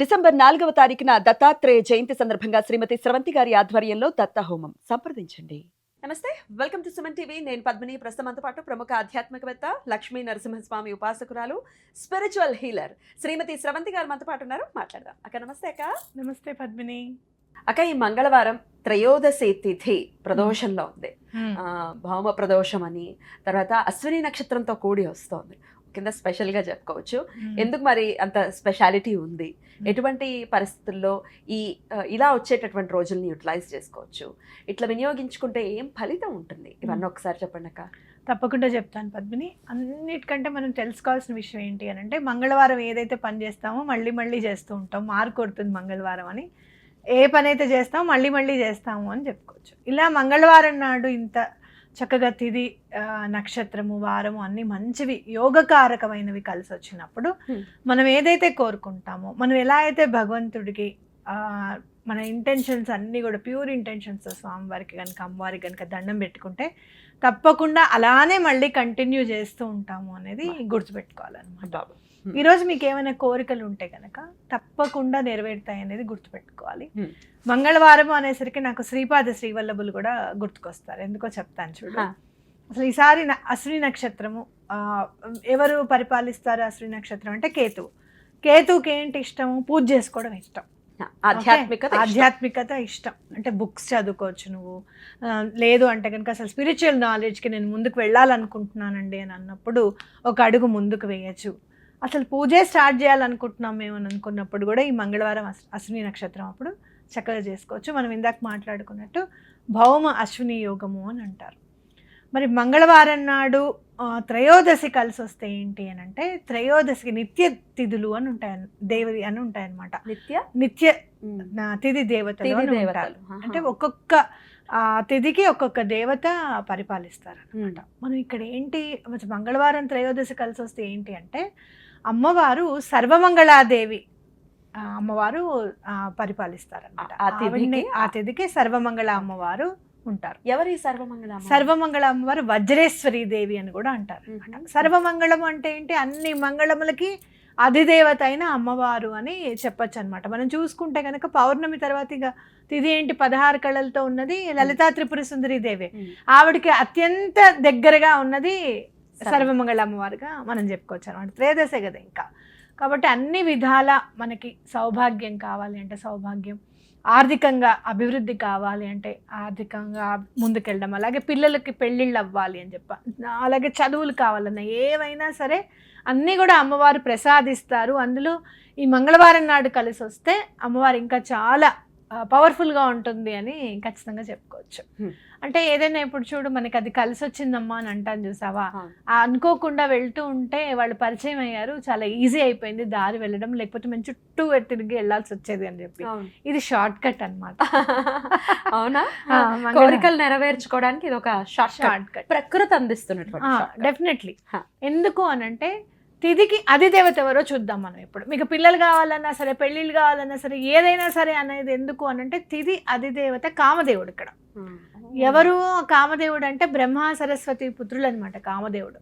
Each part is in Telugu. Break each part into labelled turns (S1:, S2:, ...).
S1: డిసెంబర్ నాలుగవ తారీఖున దత్తాత్రేయ జయంతి సందర్భంగా శ్రీమతి స్రవంతి గారి ఆధ్వర్యంలో దత్త హోమం సంప్రదించండి. నమస్తే వెల్కమ్ టు సుమన్ టీవీ. నేను పద్మిని. ప్రస్తుతంతో పాటు ప్రముఖ ఆధ్యాత్మికవేత్త లక్ష్మీ నరసింహస్వామి ఉపాసకురాలు స్పిరిచువల్ హీలర్ శ్రీమతి స్రవంతి గారు మనతో పాటు ఉన్నారు. మాట్లాడదాం. అక్క నమస్తే అక్క.
S2: నమస్తే పద్మిని.
S1: అక్క ఈ మంగళవారం త్రయోదశి తిథి ప్రదోషంలో ఉంది. ఆ, భౌమ ప్రదోషం అని తర్వాత అశ్విని నక్షత్రంతో కూడి వస్తోంది. కింద స్పెషల్గా చెప్పుకోవచ్చు ఎందుకు మరి అంత స్పెషాలిటీ ఉంది? ఎటువంటి పరిస్థితుల్లో ఈ ఇలా వచ్చేటటువంటి రోజుల్ని యూటిలైజ్ చేసుకోవచ్చు? ఇట్లా వినియోగించుకుంటే ఏం ఫలితం ఉంటుంది? ఇవన్నీ ఒకసారి చెప్పండి అక్క.
S2: తప్పకుండా చెప్తాను పద్మిని. అన్నిటికంటే మనం తెలుసుకోవాల్సిన విషయం ఏంటి అని అంటే మంగళవారం ఏదైతే పని చేస్తామో మళ్ళీ మళ్ళీ చేస్తూ ఉంటాం. మార్క్ కొడుతుంది మంగళవారం అని. ఏ పని అయితే చేస్తామో మళ్ళీ మళ్ళీ చేస్తాము అని చెప్పుకోవచ్చు. ఇలా మంగళవారం నాడు ఇంత చక్కగా తిది నక్షత్రము వారము అన్ని మంచివి యోగకారకమైనవి కలిసి వచ్చినప్పుడు. మనం ఏదైతే కోరుకుంటామో మనం ఎలా అయితే భగవంతుడికి మన ఇంటెన్షన్స్ అన్నీ కూడా ప్యూర్ ఇంటెన్షన్స్ స్వామివారికి కనుక అమ్మవారికి కనుక దండం పెట్టుకుంటే తప్పకుండా అలానే మళ్ళీ కంటిన్యూ చేస్తూ ఉంటాము అనేది గుర్తుపెట్టుకోవాలన్నమాట.
S1: బాబు
S2: ఈరోజు మీకు ఏమైనా కోరికలు ఉంటే కనుక తప్పకుండా నెరవేరుతాయి అనేది గుర్తుపెట్టుకోవాలి.
S1: Hmm.
S2: మంగళవారం అనేసరికి నాకు శ్రీపాద శ్రీవల్లభులు కూడా గుర్తుకొస్తారు. ఎందుకో చెప్తాను చూడు. అసలు ఈసారి అశ్విని నక్షత్రము ఎవరు పరిపాలిస్తారు అశ్విని నక్షత్రం అంటే కేతువు. కేతువుకి ఏంటి ఇష్టము? పూజ చేసుకోవడం ఇష్టం.
S1: ఆధ్యాత్మికత.
S2: ఆధ్యాత్మికత ఇష్టం. అంటే బుక్స్ చదువుకోవచ్చు నువ్వు. లేదు అంటే కనుక అసలు స్పిరిచువల్ నాలెడ్జ్కి నేను ముందుకు వెళ్ళాలనుకుంటున్నానండి అని అన్నప్పుడు ఒక అడుగు ముందుకు వేయచ్చు. అసలు పూజే స్టార్ట్ చేయాలనుకుంటున్నాం మేము అని అనుకున్నప్పుడు కూడా ఈ మంగళవారం అశ్- అశ్విని నక్షత్రం అప్పుడు చక్కగా చేసుకోవచ్చు. మనం ఇందాక మాట్లాడుకున్నట్టు భౌమ అశ్విని యోగము అని అంటారు. మరి మంగళవారం నాడు త్రయోదశి కలిసి వస్తే ఏంటి అని అంటే త్రయోదశికి నిత్య తిథులు అని ఉంటాయి దేవి అని ఉంటాయన్నమాట.
S1: నిత్య?
S2: నిత్య తిథి దేవతలు. అంటే ఒక్కొక్క తిథికి ఒక్కొక్క దేవత పరిపాలిస్తారు
S1: ఉమ్,
S2: మనం ఇక్కడ ఏంటి మంగళవారం త్రయోదశి కలిసి వస్తే ఏంటి అంటే అమ్మవారు సర్వమంగళాదేవి. అమ్మవారు పరిపాలిస్తారన్నమాట.
S1: ఆ- ఆ తిథికి?
S2: ఆవిడ్ని- ఆ తిథికి సర్వమంగళ అమ్మవారు ఉంటారు.
S1: ఎవరి సర్వమంగళ
S2: సర్వమంగళ అమ్మవారు వజ్రేశ్వరి దేవి అని కూడా అంటారు. సర్వమంగళం అంటే ఏంటి? అన్ని మంగళములకి అధిదేవత అయిన అమ్మవారు అని చెప్పొచ్చు అనమాట మనం చూసుకుంటే కనుక పౌర్ణమి తర్వాత ఇక తిథి ఏంటి? పదహారు కళలతో ఉన్నది లలితా త్రిపుర సుందరి దేవి. ఆవిడకి అత్యంత దగ్గరగా ఉన్నది సర్వమంగళ అమ్మవారుగా మనం చెప్పుకోవచ్చు అనమాట త్రేదశే కదా ఇంకా. కాబట్టి అన్ని విధాల మనకి సౌభాగ్యం కావాలి అంటే సౌభాగ్యం ఆర్థికంగా అభివృద్ధి కావాలి అంటే ఆర్థికంగా ముందుకెళ్ళడం అలాగే పిల్లలకి పెళ్ళిళ్ళు అవ్వాలి అని చెప్ప అలాగే చదువులు కావాలన్నా ఏవైనా సరే అన్నీ కూడా అమ్మవారు ప్రసాదిస్తారు. అందులో ఈ మంగళవారం నాడు కలిసి వస్తే అమ్మవారు ఇంకా చాలా పవర్ఫుల్గా ఉంటుంది అని ఖచ్చితంగా చెప్పుకోవచ్చు. అంటే ఏదైనా ఇప్పుడు చూడు మనకి అది కలిసి వచ్చిందమ్మా అని అంటాను చూసావా? అనుకోకుండా వెళ్తూ ఉంటే వాళ్ళు పరిచయం అయ్యారు చాలా ఈజీ అయిపోయింది దారి వెళ్ళడం లేకపోతే మేము చుట్టూ తిరిగి వెళ్ళాల్సి వచ్చేది అని చెప్పి. ఇది షార్ట్ కట్ అనమాట
S1: అవునా? కోరికలు నెరవేర్చుకోవడానికి ఇది ఒక షార్ట్ కట్.
S2: Shortcut.
S1: ప్రకృతి shortcut.
S2: డెఫినెట్లీ. ఎందుకు అనంటే తిదికి అది దేవత ఎవరో చూద్దాం మనం ఇప్పుడు. మీకు పిల్లలు కావాలన్నా సరే పెళ్ళిళ్ళు కావాలన్నా సరే ఏదైనా సరే అనేది ఎందుకు అనంటే తిది అది దేవత కామదేవుడు ఇక్కడ. ఎవరు కామదేవుడు అంటే బ్రహ్మ సరస్వతి పుత్రులు అనమాట కామదేవుడు.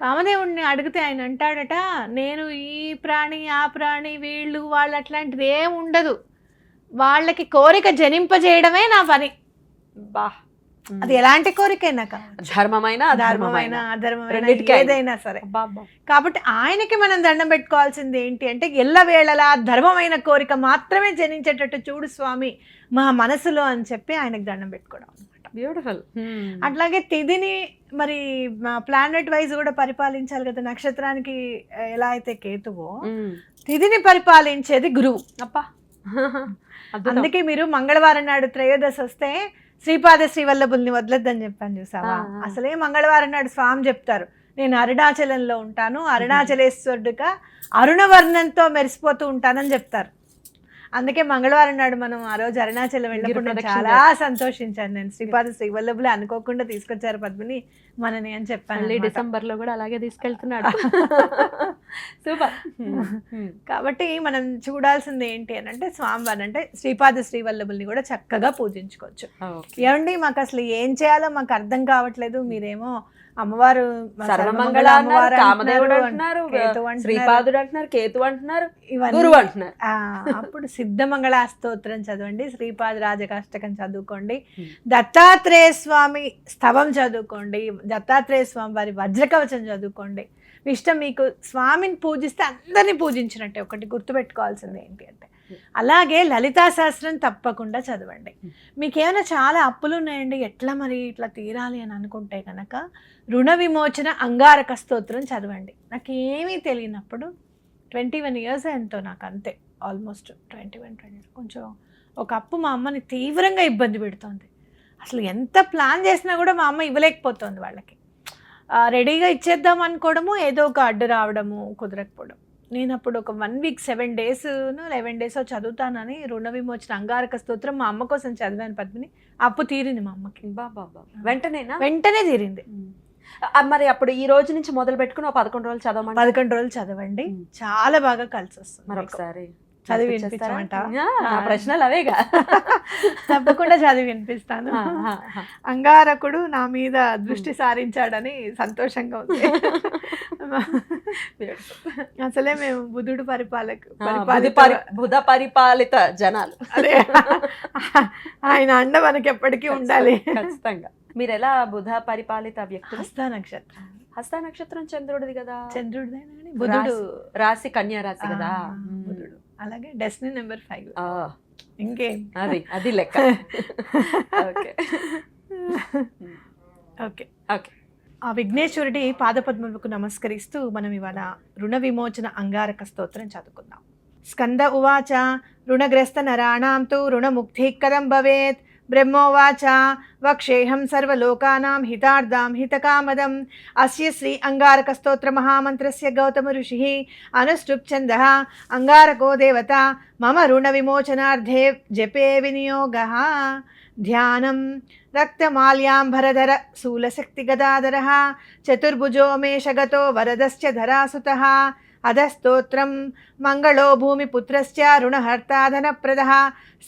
S2: కామదేవుడిని అడిగితే ఆయన అంటాడట నేను ఈ ప్రాణి ఆ ప్రాణి వీళ్ళు వాళ్ళు అట్లాంటిది ఏం ఉండదు. వాళ్ళకి కోరిక జనింపజేయడమే నా పని.
S1: బా.
S2: అది ఎలాంటి కోరికైనా
S1: ధర్మమైన అధర్మమైన.
S2: ఏదైనా సరే. కాబట్టి ఆయనకి మనం దండం పెట్టుకోవాల్సింది ఏంటి అంటే ఎల్లవేళలా ధర్మమైన కోరిక మాత్రమే జనించేటట్టు చూడు స్వామి మా మనసులో అని చెప్పి ఆయనకి దండం పెట్టుకోవడం.
S1: బ్యూటిఫుల్
S2: అట్లాగే తిథిని మరి ప్లానెట్ వైజ్ కూడా పరిపాలించాలి కదా నక్షత్రానికి ఎలా అయితే కేతువో తిథిని పరిపాలించేది గురువు.
S1: అద్భుతం.
S2: అందుకే మీరు మంగళవారం నాడు త్రయోదశి వస్తే శ్రీపాద శ్రీవల్లభుల్ని వదలొద్దని చెప్పాను చూసావా. అసలే మంగళవారం నాడు స్వామి చెప్తారు నేను అరుణాచలంలో ఉంటాను అరుణాచలేశ్వరుడుగా అరుణవర్ణంతో మెరిసిపోతూ ఉంటానని చెప్తారు. అందుకే మంగళవారం నాడు మనం ఆ రోజు అరుణాచలం వెళ్ళినప్పుడు చాలా సంతోషించాను నేను. శ్రీపాద శ్రీవల్లభులు అనుకోకుండా తీసుకొచ్చారు పద్మిని. మనని అని చెప్పాను.
S1: డిసెంబర్లో కూడా అలాగే తీసుకెళ్తున్నాడు. సూపర్.
S2: కాబట్టి మనం చూడాల్సింది ఏంటి అని అంటే స్వామివారిని అంటే శ్రీపాద శ్రీవల్లభుల్ని కూడా చక్కగా పూజించుకోవచ్చు. ఏమండి మాకు అసలు ఏం చేయాలో మాకు అర్థం కావట్లేదు. మీరేమో అమ్మవారు
S1: సర్వమంగళ అన్నారు కామదేవుడు
S2: అంటున్నారు.
S1: శ్రీపాదుడు అంటున్నారు కేతు అంటున్నారు గురువు అంటున్నారు
S2: అప్పుడు సిద్ధమంగళ స్తోత్రం చదవండి శ్రీపాద రాజకాష్టకం చదువుకోండి. దత్తాత్రేయ స్వామి స్తవం చదువుకోండి దత్తాత్రేయ స్వామి వారి వజ్రకవచం చదువుకోండి ఇష్టం మీకు స్వామిని పూజిస్తే అందరినీ పూజించినట్టే ఒకటి గుర్తుపెట్టుకోవాల్సింది ఏంటి అంటే. అలాగే లలితా శాస్త్రం తప్పకుండా చదవండి. మీకు ఏమైనా చాలా అప్పులు ఉన్నాయండి ఎట్లా మరి ఇట్లా తీరాలి అని అనుకుంటే కనుక రుణ విమోచన అంగారక స్తోత్రం చదవండి. నాకేమీ తెలియనప్పుడు ట్వంటీ వన్ ఇయర్స్ ఎంతో నాకు అంతే ఆల్మోస్ట్ ట్వంటీ వన్ ట్వంటీ కొంచెం ఒక అప్పు మా అమ్మని తీవ్రంగా ఇబ్బంది పెడుతోంది. అసలు ఎంత ప్లాన్ చేసినా కూడా మా అమ్మ ఇవ్వలేకపోతుంది వాళ్ళకి. రెడీగా ఇచ్చేద్దాం అనుకోవడము ఏదో ఒక అడ్డు రావడము కుదరకపోవడం. నేను అప్పుడు ఒక one week seven days eleven days చదువుతానని రుణ విమోచన అంగారక స్తోత్రం మా అమ్మ కోసం చదివాను పద్మిని. అప్పు తీరింది మా అమ్మకి.
S1: బాబా వెంటనేనా?
S2: వెంటనే తీరింది.
S1: మరి అప్పుడు ఈ రోజు నుంచి మొదలు పెట్టుకుని పదకొండు రోజులు చదవమంటారా?
S2: పదకొండు రోజులు చదవండి. చాలా బాగా కలిసి వస్తుంది.
S1: మరొకసారి
S2: చదివి
S1: నా ప్రశ్నలు అవేగా.
S2: తప్పకుండా చదివి వినిపిస్తాను. అంగారకుడు నా మీద దృష్టి సారించాడని సంతోషంగా ఉంది. అసలే మేము బుధుడు పరిపాలక
S1: బుధ
S2: పరిపాలిత
S1: జనాలు.
S2: అదే. ఆయన అండ మనకి ఎప్పటికీ ఉండాలి.
S1: ఖచ్చితంగా. మీరు ఎలా బుధ పరిపాలిత వ్యక్తులు?
S2: హస్త నక్షత్రం.
S1: హస్త నక్షత్రం చంద్రుడిది కదా.
S2: చంద్రుడిదేనా బుధుడు
S1: రాశి. కన్యా రాశి కదా.
S2: బుధుడు. అలాగే డెస్టినీ నెంబర్ ఫైవ్.
S1: ఆ,
S2: ఇంకేం.
S1: అది అది లెక్క. ఓకే.
S2: ఓకే.
S1: ఓకే.
S2: ఆ విఘ్నేశ్వరుడి పాదపద్మములకు నమస్కరిస్తూ మనం ఇవాళ రుణ విమోచన అంగారక స్తోత్రం చదువుకుందాం. స్కంద ఉవాచ రుణగ్రస్త నరాణాం తు రుణముక్తి కదం భవేత్ బ్రహ్మోవాచ. వక్షేహం సర్వలోకానాం హితార్థాం హితకామదం. అస్య శ్రీ అంగారక స్తోత్ర మహామంత్రస్య గౌతమ ఋషి అనుష్ఠుప్ ఛంద అంగారకో దేవత మమ రుణ విమోచనార్థే జపే వినియోగ. ధ్యానం. రక్తమాల్యాంబరధర శూలశక్తిగదాధర చతుర్భుజో మేషగతో వరదశ్చ ధరాసుతः. అధస్తోత్రం. మంగళో భూమిపుత్రశ్చ రుణహర్తాధనప్రద.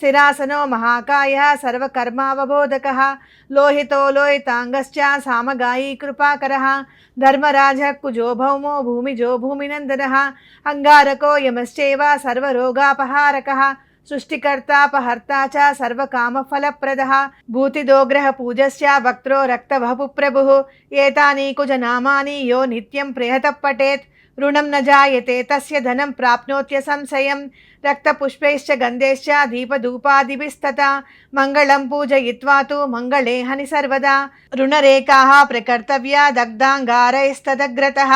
S2: శిరాసనో మహాకాయ సర్వకర్మావబోధక. లోహితో లోహితాంగశ్చ సామగాయీ కృపాకర. ధర్మరాజ కుజో భౌమో భూమిజో భూమినందన. అంగారకో యమశ్చైవ సర్వరోగాపహారక. సృష్టికర్తాపహర్తా చ సర్వకామఫలప్రదः. భూతిదోగ్రహ పూజస్య వక్త్రో రక్తవహపు ప్రభు ఏతాని కుజనామాని యో నిత్యం ప్రేహత పఠేత్ రుణం న జాయతే తస్య ధనం ప్రాప్నోత్య సంశయం. రక్తపుష్పైశ్చ గంధేశ్చ దీపధూపాదిభిస్తత. మంగళం పూజయిత్వా తు మంగళే హని సర్వదా. రుణరేఖాः ప్రకర్తవ్యా దగ్ధాంగారైస్తదగ్రతः.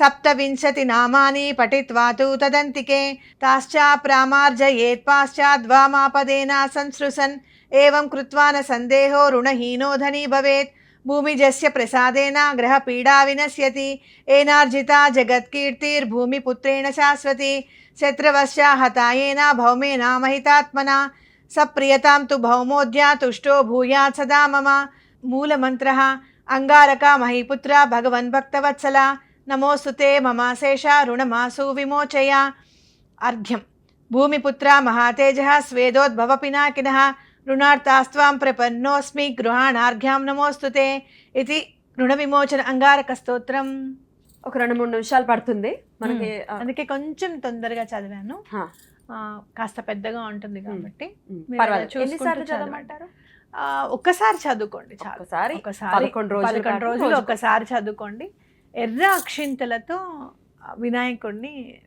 S2: సప్తవింశతి నామాని పఠిత్వా తు తదంతికే. తాశ్చ ప్రామార్జయేత్ పాశ్చాద్వామాపదేన సంసృసన్. ఏవం కృత్వా న సందేహో రుణహీనో ధనీ భవేత్. भूमिजस्य प्रसादेन ग्रहपीडा विनश्यति। एनार्जिता जगत्कीर्तिर्भूमिपुत्रेण शाश्वती। शत्रवश्च हतायेन भौमेन महितात्मना। सप्रियतां तु भौमोद्या तुष्टो भूयात् सदा मम। मूलमन्त्रः अङ्गारका महीपुत्र भगवन्भक्तवत्सला। नमोऽस्तु ते ममाशेषा ऋणमासु विमोचया। अर्घ्यं भूमिपुत्रा महातेजः स्वेदोद्भवपिनाकिनः। పినాకినः రుణార్థాస్త్వాం ప్రపన్నోస్మి గృహాణార్ఘ్యాం నమోస్తుతే ఇది రుణ విమోచన అంగారక స్తోత్రం
S1: ఒక రెండు మూడు నిమిషాలు పడుతుంది. మనకి
S2: అందుకే కొంచెం తొందరగా చదివాను. కాస్త పెద్దగా ఉంటుంది కాబట్టి. ఒక్కసారి చదువుకోండి చాలు.
S1: ఒకసారి పదకొండు రోజులు
S2: పదకొండు. ఒకసారి చదువుకోండి. ఎర్ర అక్షింతలతో వినాయకుడిని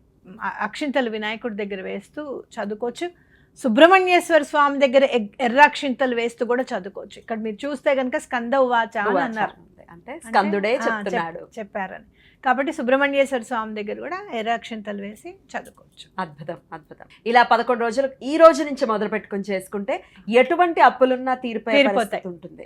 S2: అక్షింతలు వినాయకుడి దగ్గర వేస్తూ చదువుకోవచ్చు. సుబ్రహ్మణ్యేశ్వర స్వామి దగ్గర ఎగ్- ఎర్ర అక్షింతలు వేస్తూ కూడా చదువుకోవచ్చు. ఇక్కడ మీరు చూస్తే కనుక స్కంద ఉవాచ అని అన్నారు.
S1: అంటే స్కందుడే చెప్తున్నాడు.
S2: చెప్- చెప్పారని. కాబట్టి సుబ్రహ్మణ్యేశ్వర స్వామి దగ్గర కూడా ఎర్ర అక్షింతలు వేసి చదువుకోవచ్చు.
S1: అద్భుతం అద్భుతం. ఇలా పదకొండు రోజులు ఈ రోజు నుంచి మొదలు పెట్టుకుని చేసుకుంటే ఎటువంటి అప్పులున్నా తీరిపోయే ఉంటుంది.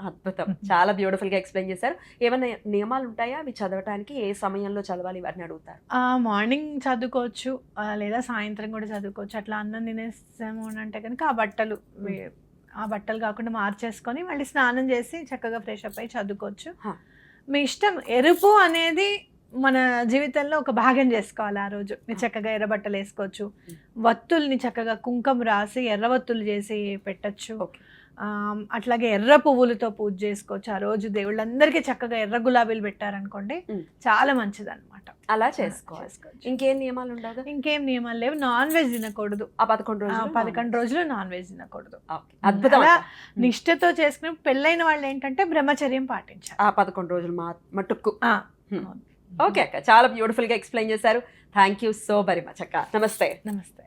S1: అద్భుతం. చాలా బ్యూటిఫుల్గా ఎక్స్ప్లెయిన్ చేశారు. ఏమైనా నియమాలు ఉంటాయా? అవి చదవటానికి ఏ సమయంలో చదవాలి? ఇవన్నీ అడుగుతారు.
S2: ఆ, మార్నింగ్ చదువుకోవచ్చు లేదా సాయంత్రం కూడా చదువుకోవచ్చు. అట్లా అన్నం తినేసాము అని అంటే కనుక ఆ బట్టలు ఆ బట్టలు కాకుండా మార్చేసుకొని మళ్ళీ స్నానం చేసి చక్కగా ఫ్రెష్ అప్ అయి చదువుకోవచ్చు. మీ ఇష్టం ఎరుపు అనేది మన జీవితంలో ఒక భాగం చేసుకోవాలి ఆ రోజు. మీరు చక్కగా ఎర్ర బట్టలు వేసుకోవచ్చు. వత్తుల్ని చక్కగా కుంకుమ రాసి ఎర్ర వత్తులు చేసి పెట్టచ్చు. అట్లాగే ఎర్ర పువ్వులతో పూజ చేసుకోవచ్చు. ఆ రోజు దేవుళ్ళందరికీ చక్కగా ఎర్ర గులాబీలు పెట్టారనుకోండి. చాలా మంచిది అనమాట
S1: అలా చేసుకోవాలి. ఇంకేం నియమాలు ఉండవు
S2: ఇంకేం నియమాలు లేవు. నాన్ వెజ్ తినకూడదు.
S1: ఆ పదకొండు
S2: ఆ,
S1: రోజులు
S2: పదకొండు రోజులు నాన్ వెజ్ తినకూడదు.
S1: ఓకే. అద్భుతం
S2: అలా
S1: అక్క.
S2: నిష్ఠతో చేసుకుని పెళ్ళైన వాళ్ళు ఏంటంటే బ్రహ్మచర్యం పాటించాలి.
S1: ఆ పదకొండు రోజులు మా మటుక్కు. ఓకే అక్క. చాలా బ్యూటిఫుల్గా ఎక్స్ప్లెయిన్ చేశారు. Thank you so very much అక్క. నమస్తే.
S2: నమస్తే.